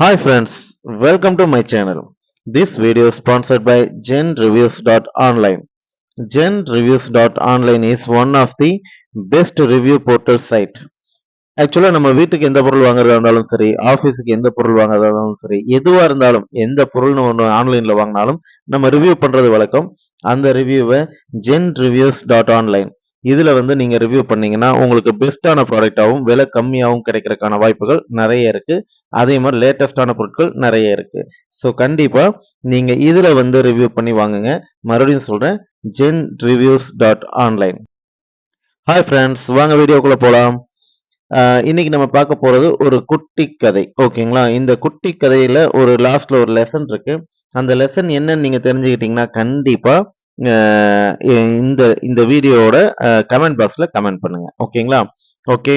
Hi friends, welcome to my channel. This video is sponsored by genreviews.online. genreviews.online is one of the best review portal site. ஆக்சுவலாக நம்ம வீட்டுக்கு எந்த பொருள் வாங்குறதா இருந்தாலும் சரி ஆஃபீஸுக்கு எந்த பொருள் வாங்குறதா இருந்தாலும் சரி எதுவாக இருந்தாலும் எந்த பொருள்னு ஒன்று ஆன்லைனில் வாங்கினாலும் நம்ம ரிவ்யூ பண்ணுறது வழக்கம் அந்த ரிவ்யூவை ஜென் ரிவ்யூஸ் டாட் ஆன்லைன் இதில் வந்து நீங்கள் ரிவ்யூ பண்ணீங்கன்னா உங்களுக்கு பெஸ்ட்டான ப்ராடக்டாகவும் விலை கம்மியாகவும் கிடைக்கிறதுக்கான வாய்ப்புகள் நிறைய இருக்குது அதே மாதிரி லேட்டஸ்டான பொருட்கள் நிறைய இருக்குது ஸோ கண்டிப்பாக நீங்கள் இதில் வந்து ரிவ்யூ பண்ணி வாங்குங்க. மறுபடியும் சொல்கிறேன் gen reviews dot online hi friends வாங்க வீடியோக்குள்ளே போகலாம் இன்னைக்கு நம்ம பார்க்க போகிறது ஒரு குட்டி கதை. ஓகேங்களா இந்த குட்டி கதையில் ஒரு லாஸ்ட்டில் ஒரு லெசன் இருக்குது அந்த லெசன் என்னன்னு நீங்கள் தெரிஞ்சுக்கிட்டிங்கன்னா கண்டிப்பாக இந்த இந்த வீடியோவோட கமெண்ட் பாக்ஸில் கமெண்ட் பண்ணுங்க. ஓகேங்களா? ஓகே.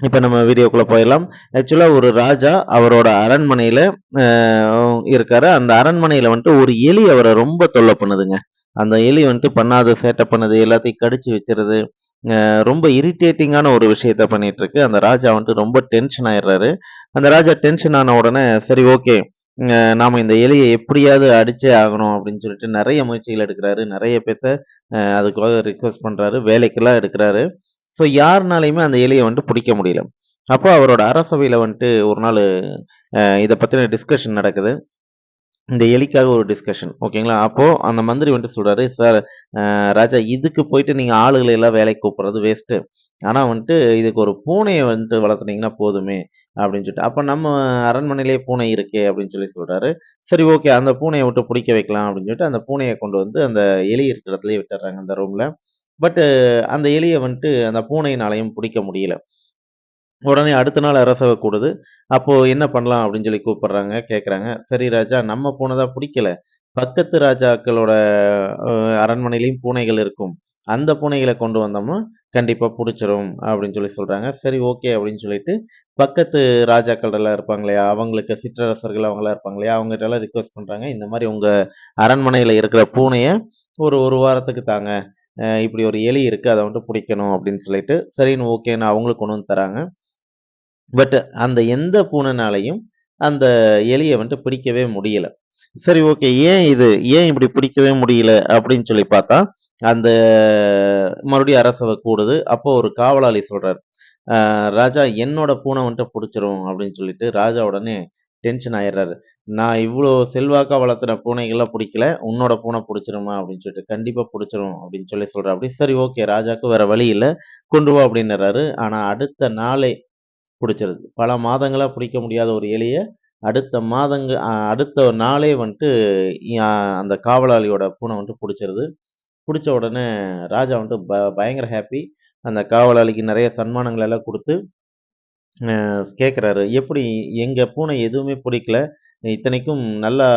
இப்போ நம்ம வீடியோக்குள்ளே போயிடலாம். ஆக்சுவலாக ஒரு ராஜா அவரோட அரண்மனையில் இருக்காரு. அந்த அரண்மனையில் வந்துட்டு ஒரு எலி அவரை ரொம்ப தொல்லை பண்ணுதுங்க. அந்த எலி வந்துட்டு பண்ணாத சேட்டை பண்ணுது எல்லாத்தையும் கடிச்சு வச்சிருது. ரொம்ப இரிட்டேட்டிங்கான ஒரு விஷயத்த பண்ணிட்டு இருக்கு. அந்த ராஜா வந்துட்டு ரொம்ப டென்ஷன் ஆயிடுறாரு. அந்த ராஜா டென்ஷன் ஆன உடனே சரி ஓகே நாம் இந்த எலியை எப்படியாவது அடிச்சே ஆகணும் அப்படின்னு சொல்லிட்டு நிறைய முயற்சிகள் எடுக்கிறாரு. நிறைய பேர்த்த அதுக்காக ரிக்வஸ்ட் பண்ணுறாரு வேலைக்கெல்லாம் எடுக்கிறாரு. ஸோ யாருனாலையுமே அந்த எலியை வந்துட்டு பிடிக்க முடியல. அப்போ அவரோட அரசவையில் வந்துட்டு ஒரு நாள் இதை பற்றின டிஸ்கஷன் நடக்குது. இந்த எலிக்காக ஒரு டிஸ்கஷன் ஓகேங்களா அப்போது அந்த மந்திரி வந்துட்டு சொல்கிறாரு சார் ராஜா இதுக்கு போயிட்டு நீங்கள் ஆளுகளை எல்லாம் வேலைக்கு கூப்பிட்றது வேஸ்ட்டு ஆனால் வந்துட்டு இதுக்கு ஒரு பூனையை வந்துட்டு வளர்த்துனீங்கன்னா போதுமே அப்படின்னு சொல்லிட்டு. அப்போ நம்ம அரண்மனையிலே பூனை இருக்கே அப்படின்னு சொல்லி சொல்கிறாரு சரி ஓகே அந்த பூனையை விட்டு பிடிக்க வைக்கலாம் அப்படின்னு சொல்லிட்டு அந்த பூனையை கொண்டு வந்து அந்த எலி இருக்கிற விட்டுறாங்க அந்த ரூமில் பட்டு அந்த எலியை வந்துட்டு அந்த பூனையினாலையும் பிடிக்க முடியல. உடனே அடுத்த நாள் அரசவை கூடுது. அப்போது என்ன பண்ணலாம் அப்படின்னு சொல்லி கூப்பிடுறாங்க கேட்குறாங்க சரி ராஜா நம்ம பூனை தான் பிடிக்கல. பக்கத்து ராஜாக்களோட அரண்மனையிலையும் பூனைகள் இருக்கும். அந்த பூனைகளை கொண்டு வந்தோம்னா கண்டிப்பாக பிடிச்சிரும் அப்படின்னு சொல்லி சொல்கிறாங்க சரி ஓகே அப்படின்னு சொல்லிட்டு பக்கத்து ராஜாக்கள் எல்லாம் இருப்பாங்க இல்லையா? அவங்களுக்கு சிற்றரசர்கள் அவங்களாம் இருப்பாங்க இல்லையா? அவங்ககிட்ட எல்லாம் ரிக்வஸ்ட் பண்ணுறாங்க இந்த மாதிரி உங்கள் அரண்மனையில் இருக்கிற பூனையை ஒரு ஒரு வாரத்துக்கு தாங்க. இப்படி ஒரு எலி இருக்குது அதை வந்துட்டு பிடிக்கணும் அப்படின்னு சொல்லிட்டு சரின்னு ஓகேன்னு அவங்களுக்கு கொண்டு வந்து தராங்க. பட் அந்த எந்த பூனைனாலையும் அந்த எலியை வந்துட்டு பிடிக்கவே முடியல. சரி ஓகே ஏன் இது? ஏன் இப்படி பிடிக்கவே முடியல? அப்படின்னு சொல்லி பார்த்தா அந்த மறுபடியும் அரசவை கூடுது. அப்போ ஒரு காவலாளி சொல்றாரு ராஜா என்னோட பூனை வந்துட்டு பிடிச்சிரும் அப்படின்னு சொல்லிட்டு ராஜா உடனே டென்ஷன் ஆயிடுறாரு. நான் இவ்வளோ செல்வாக்கா வளர்த்துன பூனைகள்லாம் பிடிக்கல. உன்னோட பூனை பிடிச்சிருமா? அப்படின்னு சொல்லிட்டு கண்டிப்பாக பிடிச்சிரும் அப்படின்னு சொல்லி சொல்கிறேன் அப்படி சரி ஓகே ராஜாவுக்கு வேற வழி இல்லை. கொண்டு வா அப்படின்னுறாரு. ஆனால் அடுத்த நாளே பிடிச்சிருது. பல மாதங்களாக பிடிக்க முடியாத ஒரு எலியை அடுத்த மாதங்க அடுத்த நாளே வந்துட்டு அந்த காவலாளியோட பூனை வந்துட்டு பிடிச்சிருது. பிடிச்ச உடனே ராஜா வந்துட்டு ப பயங்கர ஹாப்பி அந்த காவலாளிக்கு நிறைய சன்மானங்கள் எல்லாம் கொடுத்து கேட்குறாரு எப்படி எங்கள் பூனை எதுவுமே பிடிக்கல. இத்தனைக்கும் நல்லா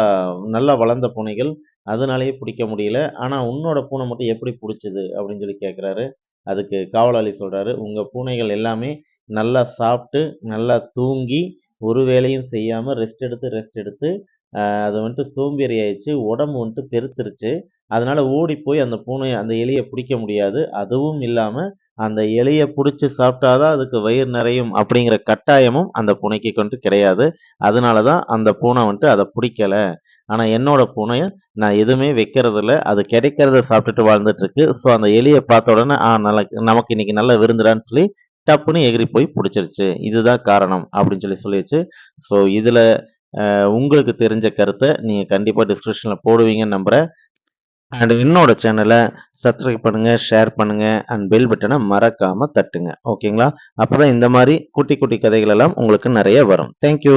நல்லா வளர்ந்த பூனைகள். அதனாலேயே பிடிக்க முடியல. ஆனால் உன்னோட பூனை மட்டும் எப்படி பிடிச்சது? அப்படின்னு சொல்லி கேட்குறாரு அதுக்கு காவலாளி சொல்கிறாரு உங்கள் பூனைகள் எல்லாமே நல்லா சாப்பிட்டு நல்லா தூங்கி ஒரு வேலையும் செய்யாமல் ரெஸ்ட் எடுத்து ரெஸ்ட் எடுத்து அது வந்துட்டு சோம்பேறி ஆயிடுச்சு உடம்பு வந்துட்டு பெருத்துருச்சு. அதனால் ஓடி போய் அந்த பூனையை அந்த எலியை பிடிக்க முடியாது. அதுவும் இல்லாமல் அந்த எலியை பிடிச்சி சாப்பிட்டாதான் அதுக்கு வயிறு நிறையும் அப்படிங்கிற கட்டாயமும் அந்த பூனைக்கு கொண்டு கிடையாது. அதனால தான் அந்த பூனை வந்துட்டு அதை பிடிக்கலை. ஆனால் என்னோட பூனையை நான் எதுவுமே வைக்கிறதில்ல. அது கிடைக்கிறத சாப்பிட்டுட்டு வாழ்ந்துட்டு இருக்கு ஸோ அந்த எலியை பார்த்த உடனே ஆ நல்ல நமக்கு இன்னைக்கு நல்ல விருந்துடான்னு சொல்லி டப்புன்னு எகிரி போய் பிடிச்சிருச்சு. இதுதான் காரணம் அப்படின்னு சொல்லி சொல்லிடுச்சு ஸோ இதில் உங்களுக்கு தெரிஞ்ச கருத்தை நீங்கள் கண்டிப்பாக டிஸ்கிரிப்ஷனில் போடுவீங்கன்னு நம்புகிறேன் அண்ட் என்னோட சேனலை சப்ஸ்கிரைப் பண்ணுங்கள் ஷேர் பண்ணுங்கள் அண்ட் பெல் பட்டனை மறக்காமல் தட்டுங்க. ஓகேங்களா அப்போ தான் இந்த மாதிரி குட்டி குட்டி கதைகள் எல்லாம் உங்களுக்கு நிறைய வரும். தேங்க்யூ